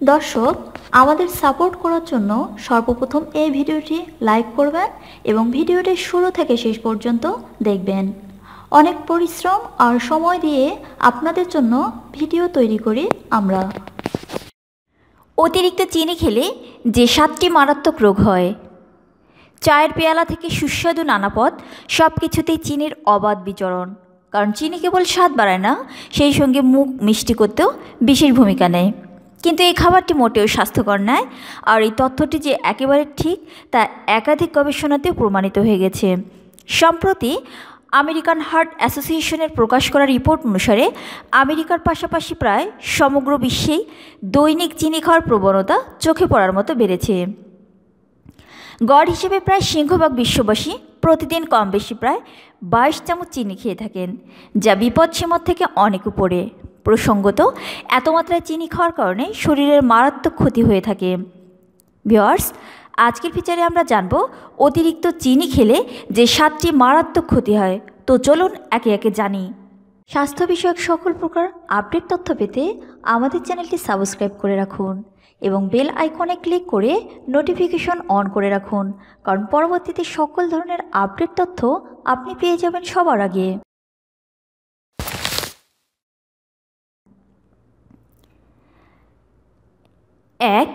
দর্শক, আমাদের সাপোর্ট করার জন্য সর্বপ্রথম এই ভিডিওটি লাইক করবেন এবং ভিডিওটি শুরু থেকে শেষ পর্যন্ত দেখবেন। অনেক পরিশ্রম আর সময় দিয়ে আপনাদের জন্য ভিডিও তৈরি করি আমরা। অতিরিক্ত চিনি খেলে যে সাতটি মারাত্মক রোগ হয়। চায়ের পেয়ালা থেকে সুস্বাদু নানা পদ সব কিছুতেই চিনির অবাধ বিচরণ। কারণ চিনি কেবল স্বাদ বাড়ায় না, সেই সঙ্গে মুখ মিষ্টি করতেও বিশেষ ভূমিকা নেয়। কিন্তু এই খাবারটি মোটেও স্বাস্থ্যকর নয়। আর এই তথ্যটি যে একেবারে ঠিক, তা একাধিক গবেষণাতেও প্রমাণিত হয়ে গেছে। সম্প্রতি আমেরিকান হার্ট অ্যাসোসিয়েশনের প্রকাশ করা রিপোর্ট অনুসারে আমেরিকার পাশাপাশি প্রায় সমগ্র বিশ্বেই দৈনিক চিনি খাওয়ার প্রবণতা চোখে পড়ার মতো বেড়েছে। গড় হিসেবে প্রায় সিংহভাগ বিশ্ববাসী প্রতিদিন কম বেশি প্রায় বাইশ চামচ চিনি খেয়ে থাকেন, যা বিপদসীমার থেকে অনেক উপরে। প্রসঙ্গত, এত মাত্রায় চিনি খাওয়ার কারণে শরীরের মারাত্মক ক্ষতি হয়ে থাকে। ভিওয়ার্স আজকের ফিচারে আমরা জানব অতিরিক্ত চিনি খেলে যে সাতটি মারাত্মক ক্ষতি হয়। তো চলুন একে একে জানি। স্বাস্থ্য বিষয়ক সকল প্রকার আপডেট তথ্য পেতে আমাদের চ্যানেলটি সাবস্ক্রাইব করে রাখুন এবং বেল আইকনে ক্লিক করে নোটিফিকেশন অন করে রাখুন। কারণ পরবর্তীতে সকল ধরনের আপডেট তথ্য আপনি পেয়ে যাবেন সবার আগে। এক,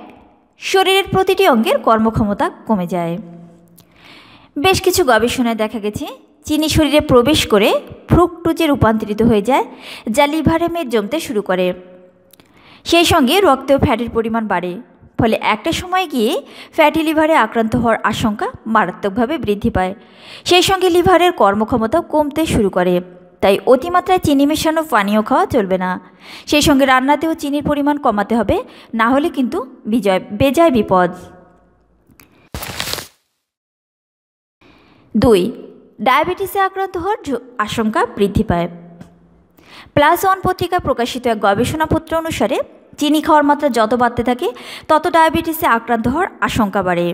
শরীরের প্রতিটি অঙ্গের কর্মক্ষমতা কমে যায়। বেশ কিছু গবেষণায় দেখা গেছে, চিনি শরীরে প্রবেশ করে ফ্রুকটোজে রূপান্তরিত হয়ে যায়, যা লিভারে মেদ জমতে শুরু করে। সেই সঙ্গে রক্তেও ফ্যাটের পরিমাণ বাড়ে, ফলে একটা সময় গিয়ে ফ্যাটি লিভারে আক্রান্ত হওয়ার আশঙ্কা মারাত্মকভাবে বৃদ্ধি পায়। সেই সঙ্গে লিভারের কর্মক্ষমতা কমতে শুরু করে। তাই অতিমাত্রায় চিনি মেশানো পানীয় খাওয়া চলবে না। সেই সঙ্গে রান্নাতেও চিনির পরিমাণ কমাতে হবে, না হলে কিন্তু বিজয়, বেজায় বিপদ। দুই, ডায়াবেটিসে আক্রান্ত হওয়ার আশঙ্কা বৃদ্ধি পায়। প্লাস ওয়ান পত্রিকা প্রকাশিত এক গবেষণাপত্র অনুসারে চিনি খাওয়ার মাত্রা যত বাড়তে থাকে, তত ডায়াবেটিসে আক্রান্ত হওয়ার আশঙ্কা বাড়ে।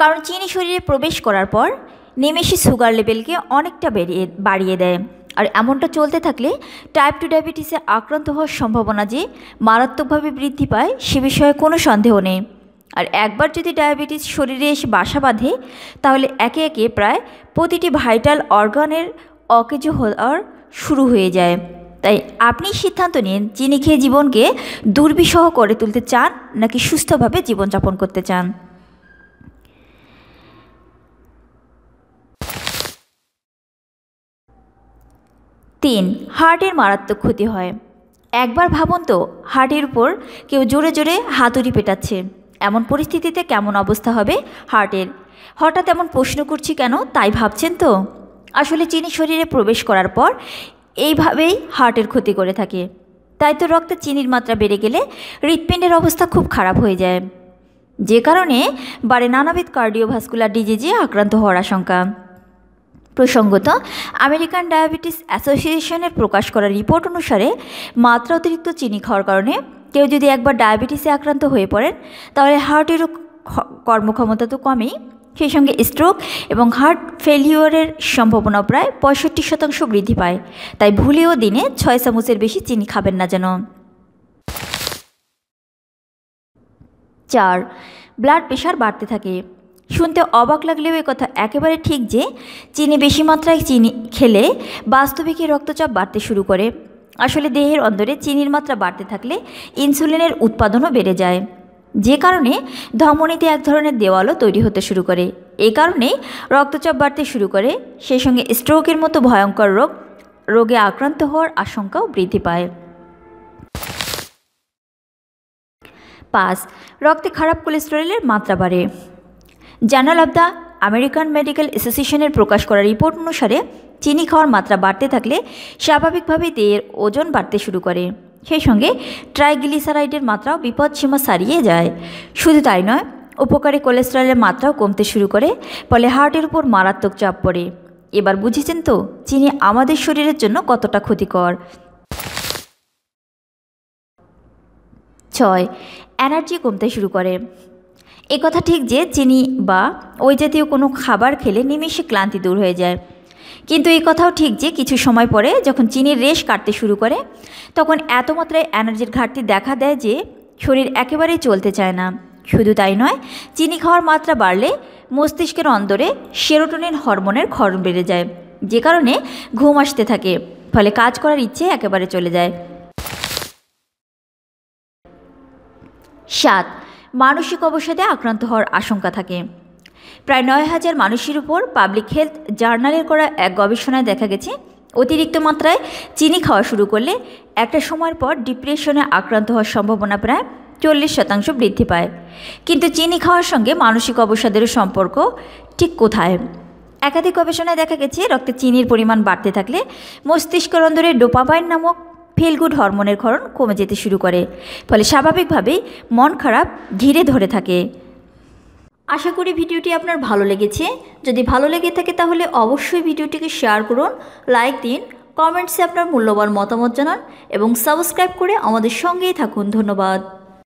কারণ চিনি শরীরে প্রবেশ করার পর নিমেষে সুগার লেভেলকে অনেকটা বেরিয়ে, বাড়িয়ে দেয়। আর এমনটা চলতে থাকলে টাইপ টু ডায়াবেটিসে আক্রান্ত হওয়ার সম্ভাবনা যে মারাত্মকভাবে বৃদ্ধি পায় সে বিষয়ে কোনো সন্দেহ নেই। আর একবার যদি ডায়াবেটিস শরীরে এসে বাসা বাঁধে, তাহলে একে একে প্রায় প্রতিটি ভাইটাল অর্গানের অকেজ হওয়ার শুরু হয়ে যায়। তাই আপনি সিদ্ধান্ত নিন চিনি খেয়ে জীবনকে দুর্বিষহ করে তুলতে চান নাকি সুস্থভাবে জীবনযাপন করতে চান। তিন, হার্টের মারাত্মক ক্ষতি হয়। একবার ভাবুন তো, হার্টের উপর কেউ জোরে জোরে হাতুড়ি পেটাচ্ছে। এমন পরিস্থিতিতে কেমন অবস্থা হবে হার্টের? হঠাৎ এমন প্রশ্ন করছি কেন, তাই ভাবছেন তো? আসলে চিনি শরীরে প্রবেশ করার পর এইভাবেই হার্টের ক্ষতি করে থাকে। তাই তো রক্তে চিনির মাত্রা বেড়ে গেলে হৃৎপিণ্ডের অবস্থা খুব খারাপ হয়ে যায়। যে কারণে বাড়ে নানাবিধ কার্ডিওভাস্কুলার ডিজিজে আক্রান্ত হওয়ার আশঙ্কা। প্রসঙ্গত, আমেরিকান ডায়াবেটিস অ্যাসোসিয়েশনের প্রকাশ করা রিপোর্ট অনুসারে মাত্রা অতিরিক্ত চিনি খাওয়ার কারণে কেউ যদি একবার ডায়াবেটিসে আক্রান্ত হয়ে পড়েন, তাহলে হার্টেরও কর্মক্ষমতা তো কমেই। সেই সঙ্গে স্ট্রোক এবং হার্ট ফেলিওরের সম্ভাবনা প্রায় পঁয়ষট্টি শতাংশ বৃদ্ধি পায়। তাই ভুলেও দিনে ছয় চামচের বেশি চিনি খাবেন না যেন। চার, ব্লাড প্রেশার বাড়তে থাকে। শুনতে অবাক লাগলেও এ কথা একেবারে ঠিক যে চিনি বেশি মাত্রায় চিনি খেলে বাস্তবিকই রক্তচাপ বাড়তে শুরু করে। আসলে দেহের অন্দরে চিনির মাত্রা বাড়তে থাকলে ইনসুলিনের উৎপাদনও বেড়ে যায়। যে কারণে ধমনীতে এক ধরনের দেওয়ালও তৈরি হতে শুরু করে। এই কারণে রক্তচাপ বাড়তে শুরু করে সেই সঙ্গে স্ট্রোকের মতো ভয়ঙ্কর রোগ, রোগে আক্রান্ত হওয়ার আশঙ্কাও বৃদ্ধি পায়। পাঁচ, রক্তে খারাপ কোলেস্টেরলের মাত্রা বাড়ে। Journal of the American medical অ্যাসোসিয়েশনের প্রকাশ করা রিপোর্ট অনুসারে চিনি খাওয়ার মাত্রা বাড়তে থাকলে স্বাভাবিকভাবেই দেহের ওজন বাড়তে শুরু করে। সেই সঙ্গে ট্রাইগ্লিসারাইডের মাত্রাও বিপদসীমা ছাড়িয়ে যায়। শুধু তাই নয়, উপকারী কোলেস্টেরলের মাত্রাও কমতে শুরু করে, ফলে হার্টের উপর মারাত্মক চাপ পড়ে। এবার বুঝেছেন তো, চিনি আমাদের শরীরের জন্য কতটা ক্ষতিকর? ছয়, এনার্জি কমতে শুরু করে। কথা ঠিক যে চিনি বা ওই জাতীয় কোনো খাবার খেলে নিমেষে ক্লান্তি দূর হয়ে যায়। কিন্তু এই কথাও ঠিক যে কিছু সময় পরে যখন চিনির রেশ কাটতে শুরু করে, তখন এত মাত্রায় এনার্জির ঘাটতি দেখা দেয় যে শরীর একেবারেই চলতে চায় না। শুধু তাই নয়, চিনি খাওয়ার মাত্রা বাড়লে মস্তিষ্কের অন্দরে সেরোটোনিন হরমোনের ক্ষরণ বেড়ে যায়, যে কারণে ঘুম আসতে থাকে, ফলে কাজ করার ইচ্ছে একেবারে চলে যায়। সাত মানসিক অবসাদে আক্রান্ত হওয়ার আশঙ্কা থাকে। প্রায় নয় হাজার মানুষের উপর পাবলিক হেলথ জার্নালের করা এক গবেষণায় দেখা গেছে, অতিরিক্ত মাত্রায় চিনি খাওয়া শুরু করলে একটা সময়ের পর ডিপ্রেশনে আক্রান্ত হওয়ার সম্ভাবনা প্রায় চল্লিশ শতাংশ বৃদ্ধি পায়। কিন্তু চিনি খাওয়ার সঙ্গে মানসিক অবসাদেরও সম্পর্ক ঠিক কোথায়? একাধিক গবেষণায় দেখা গেছে, রক্তে চিনির পরিমাণ বাড়তে থাকলে মস্তিষ্কের অন্দরে ডোপামাইন নামক ফিলগুড হরমোনের ক্ষরণ কমে যেতে শুরু করে। ফলে স্বাভাবিকভাবেই মন খারাপ ঘিরে ধরে থাকে। আশা করি ভিডিওটি আপনার ভালো লেগেছে। যদি ভালো লেগে থাকে তাহলে অবশ্যই ভিডিওটিকে শেয়ার করুন লাইক দিন কমেন্টসে আপনার মূল্যবান মতামত জানান এবং সাবস্ক্রাইব করে আমাদের সঙ্গেই থাকুন। ধন্যবাদ।